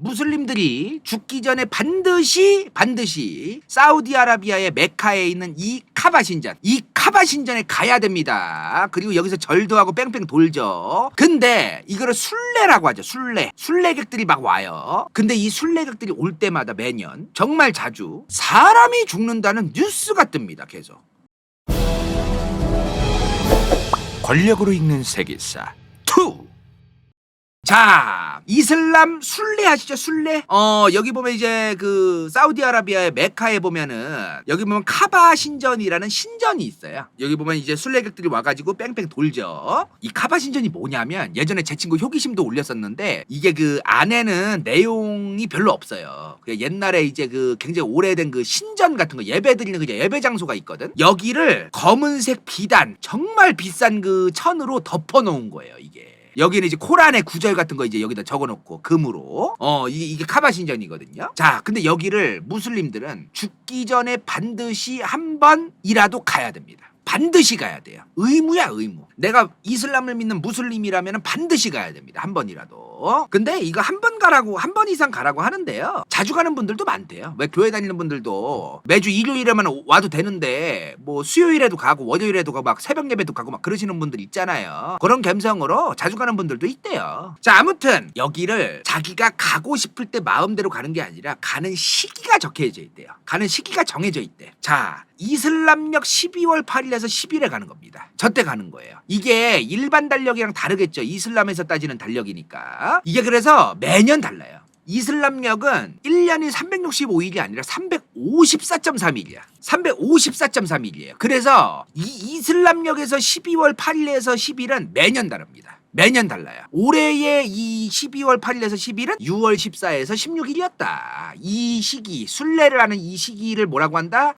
무슬림들이 죽기 전에 반드시 반드시 사우디아라비아의 메카에 있는 이 카바 신전 이 카바 신전에 가야 됩니다. 그리고 여기서 절도 하고 뺑뺑 돌죠. 근데 이거를 순례라고 하죠. 순례. 순례객들이 막 와요. 근데 이 순례객들이 올 때마다 매년 정말 자주 사람이 죽는다는 뉴스가 뜹니다. 계속. 권력으로 읽는 세계사 2 자, 이슬람 순례 아시죠? 순례? 어, 여기 보면 이제 그 사우디아라비아의 메카에 보면은 여기 보면 카바 신전이라는 신전이 있어요. 여기 보면 이제 순례객들이 와가지고 뺑뺑 돌죠. 이 카바 신전이 뭐냐면 예전에 제 친구 효기심도 올렸었는데 이게 그 안에는 내용이 별로 없어요. 그 옛날에 이제 그 굉장히 오래된 그 신전 같은 거 예배 드리는 그 예배 장소가 있거든. 여기를 검은색 비단 정말 비싼 그 천으로 덮어 놓은 거예요, 이게. 여기는 이제 코란의 구절 같은 거 이제 여기다 적어놓고 금으로 어 이게, 이게 카바 신전이거든요. 자, 근데 여기를 무슬림들은 죽기 전에 반드시 한 번이라도 가야 됩니다. 반드시 가야 돼요. 의무야 의무. 내가 이슬람을 믿는 무슬림이라면 반드시 가야 됩니다. 한 번이라도. 근데 이거 한 번 가라고 한 번 이상 가라고 하는데요. 자주 가는 분들도 많대요. 왜 교회 다니는 분들도 매주 일요일에만 와도 되는데 뭐 수요일에도 가고 월요일에도 가고 막 새벽 예배도 가고 막 그러시는 분들 있잖아요. 그런 감성으로 자주 가는 분들도 있대요. 자 아무튼 여기를 자기가 가고 싶을 때 마음대로 가는 게 아니라 가는 시기가 적혀져 있대요. 가는 시기가 정해져 있대. 자 이슬람력 12월 8일에서 10일에 가는 겁니다. 저때 가는 거예요. 이게 일반 달력이랑 다르겠죠. 이슬람에서 따지는 달력이니까. 이게 그래서 매년 달라요. 이슬람력은 1년이 365일이 아니라 354.3일이야. 354.3일이에요. 그래서 이 이슬람력에서 12월 8일에서 10일은 매년 다릅니다. 매년 달라요. 올해의 이 12월 8일에서 10일은 6월 14일에서 16일이었다. 이 시기, 순례를 하는 이 시기를 뭐라고 한다?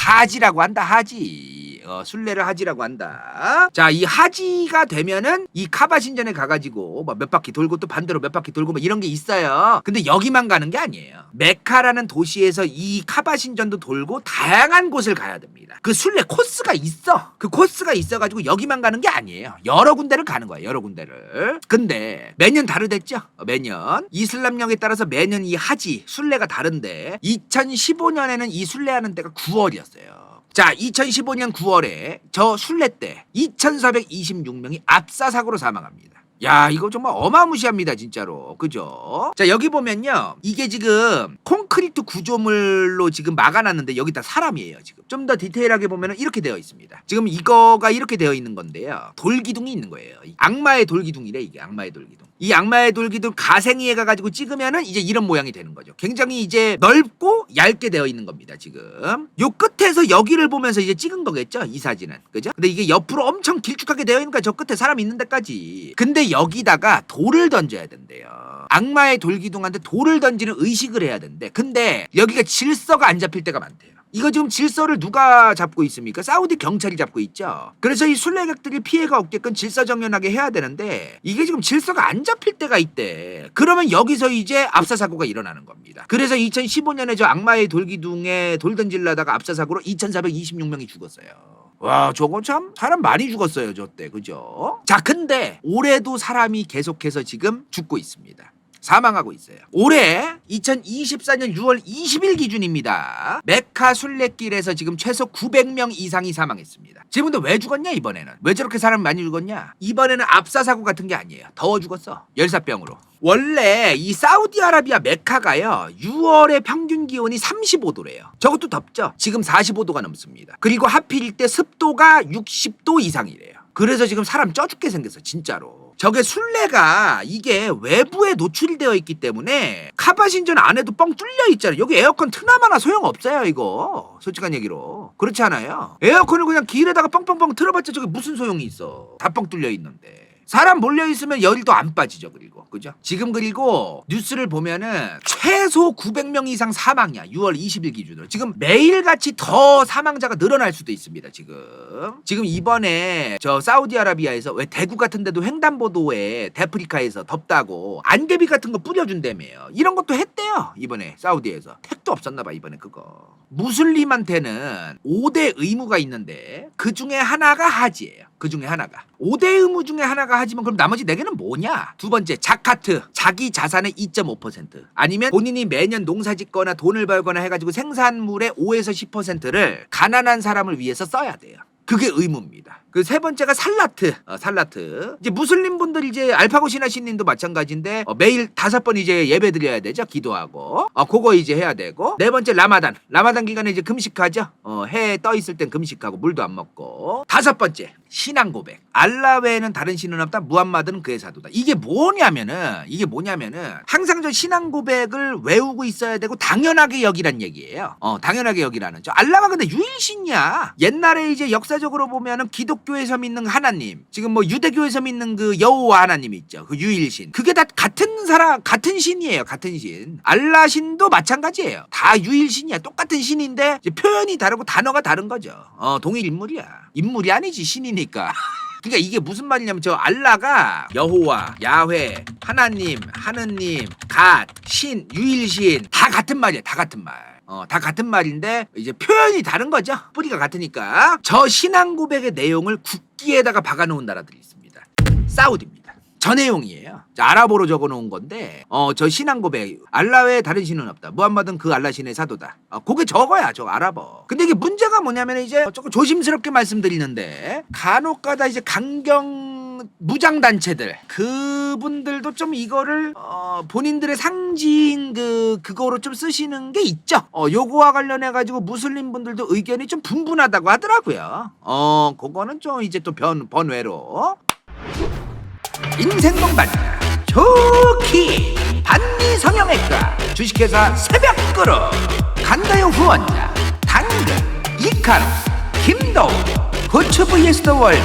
하지라고 한다. 하지. 어, 순례를 하지라고 한다. 자, 이 하지가 되면은 이 카바 신전에 가가지고 뭐몇 바퀴 돌고 또 반대로 몇 바퀴 돌고 뭐 이런 게 있어요. 근데 여기만 가는 게 아니에요. 메카라는 도시에서 이 카바 신전도 돌고 다양한 곳을 가야 됩니다. 그 순례 코스가 있어. 그 코스가 있어가지고 여기만 가는 게 아니에요. 여러 군데를 가는 거야. 여러 군데를. 근데 매년 다르댔죠. 어, 매년 이슬람령에 따라서 매년 이 하지 순례가 다른데 2015년에는 이 순례하는 때가 9월이었어요. 자, 2015년 9월에 저 순례 때 2,426명이 압사 사고로 사망합니다. 야, 이거 정말 어마무시합니다, 진짜로. 그죠? 자, 여기 보면요. 이게 지금 콘크리트 구조물로 지금 막아놨는데 여기 다 사람이에요, 지금. 좀 더 디테일하게 보면 이렇게 되어 있습니다. 지금 이거가 이렇게 되어 있는 건데요. 돌기둥이 있는 거예요. 이 악마의 돌기둥이래, 이게 악마의 돌기둥. 이 악마의 돌기둥 가생이에 가가지고 찍으면은 이제 이런 모양이 되는 거죠. 굉장히 이제 넓고 얇게 되어 있는 겁니다, 지금. 요 끝에서 여기를 보면서 이제 찍은 거겠죠, 이 사진은. 그죠? 근데 이게 옆으로 엄청 길쭉하게 되어 있는 거야, 저 끝에 사람 있는 데까지. 근데 여기다가 돌을 던져야 된대요. 악마의 돌기둥한테 돌을 던지는 의식을 해야 된대. 근데 여기가 질서가 안 잡힐 때가 많대요. 이거 지금 질서를 누가 잡고 있습니까? 사우디 경찰이 잡고 있죠. 그래서 이 순례객들이 피해가 없게끔 질서 정연하게 해야 되는데 이게 지금 질서가 안 잡힐 때가 있대. 그러면 여기서 이제 압사 사고가 일어나는 겁니다. 그래서 2015년에 저 악마의 돌기둥에 돌 던질라다가 압사 사고로 2,426명이 죽었어요. 와, 저거 참 사람 많이 죽었어요, 저 때. 그죠? 자, 근데 올해도 사람이 계속해서 지금 죽고 있습니다. 사망하고 있어요. 올해 2024년 6월 20일 기준입니다. 메카 순례길에서 지금 최소 900명 이상이 사망했습니다. 지금 근데 왜 죽었냐 이번에는? 왜 저렇게 사람 많이 죽었냐? 이번에는 압사 사고 같은 게 아니에요. 더워 죽었어. 열사병으로. 원래 이 사우디아라비아 메카가요 6월에 평균 기온이 35도래요. 저것도 덥죠. 지금 45도가 넘습니다. 그리고 하필 이때 습도가 60도 이상이래요. 그래서 지금 사람 쪄 죽게 생겼어 진짜로. 저게 순례가 이게 외부에 노출되어 있기 때문에 카바신전 안에도 뻥 뚫려 있잖아요. 여기 에어컨 트나마나 소용 없어요 이거. 솔직한 얘기로 그렇지 않아요? 에어컨을 그냥 길에다가 뻥뻥뻥 틀어봤자 저게 무슨 소용이 있어? 다 뻥 뚫려 있는데. 사람 몰려 있으면 열도 안 빠지죠 그리고. 그죠? 지금 그리고 뉴스를 보면은 최소 900명 이상 사망이야 6월 20일 기준으로. 지금 매일 같이 더 사망자가 늘어날 수도 있습니다 지금. 지금 이번에 저 사우디아라비아에서 왜 대구 같은 데도 횡단보도에 데프리카에서 덥다고 안개비 같은 거 뿌려준다며요. 이런 것도 했대요 이번에 사우디에서. 택도 없었나 봐 이번에 그거. 무슬림한테는 5대 의무가 있는데 그 중에 하나가 하지예요 그 중에 하나가 5대 의무 중에 하나가 하지만 그럼 나머지 4개는 뭐냐? 두 번째 자카트 자기 자산의 2.5% 아니면 본인이 매년 농사 짓거나 돈을 벌거나 해가지고 생산물의 5에서 10%를 가난한 사람을 위해서 써야 돼요. 그게 의무입니다. 그 세 번째가 살라트, 어, 살라트. 이제 무슬림 분들 이제 알파고 신하신님도 마찬가지인데 어, 매일 다섯 번 이제 예배 드려야 되죠. 기도하고. 어, 그거 이제 해야 되고. 네 번째 라마단. 라마단 기간에 이제 금식하죠. 어, 해 떠 있을 땐 금식하고 물도 안 먹고. 다섯 번째 신앙 고백. 알라 외에는 다른 신은 없다. 무함마드는 그의 사도다. 이게 뭐냐면은 이게 뭐냐면은 항상 저 신앙 고백을 외우고 있어야 되고 당연하게 여기란 얘기예요. 어, 당연하게 여기라는. 저 알라가 근데 유일신이야. 옛날에 이제 역사적으로 보면은 기독 교에서 믿는 하나님, 지금 뭐 유대교에서 믿는 그 여호와 하나님 있죠. 그 유일신. 그게 다 같은 사람, 같은 신이에요. 같은 신. 알라 신도 마찬가지예요. 다 유일신이야. 똑같은 신인데 표현이 다르고 단어가 다른 거죠. 어, 동일 인물이야. 인물이 아니지 신이니까. 그러니까 이게 무슨 말이냐면 저 알라가 여호와, 야훼, 하나님, 하느님, 갓, 신, 유일신 다 같은 말이야. 다 같은 말. 어, 다 같은 말인데 이제 표현이 다른 거죠. 뿌리가 같으니까. 저 신앙 고백의 내용을 국기에다가 박아 놓은 나라들이 있습니다. 사우디입니다. 저 내용이에요. 자, 아랍어로 적어 놓은 건데, 어, 저 신앙 고백. 알라 외에 다른 신은 없다. 무함마드는 그 알라 신의 사도다. 어, 그게 저거야, 저 아랍어. 근데 이게 문제가 뭐냐면 이제 조금 조심스럽게 말씀드리는데, 간혹 가다 이제 강경 무장 단체들 그분들도 좀 이거를 어, 본인들의 상징 그 그거로 좀 쓰시는 게 있죠. 어, 요거와 관련해 가지고 무슬림 분들도 의견이 좀 분분하다고 하더라고요. 어, 그거는 좀 이제 또 변 번외로 인생 동반자 좋기 반미 성형외과 주식회사 새벽그룹 간다요 후원자 당근 이카루 김도우 고추 vs 더 월드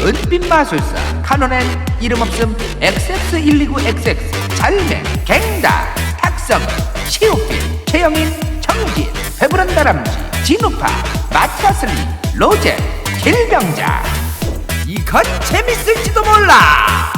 은빛 마술사 카논엔 이름 없음 XX129XX 잘매 갱다 탁성 시오필 최영인 정진 배부른 다람쥐 진우파 마차슬리 로제 길병자. 이건 재밌을지도 몰라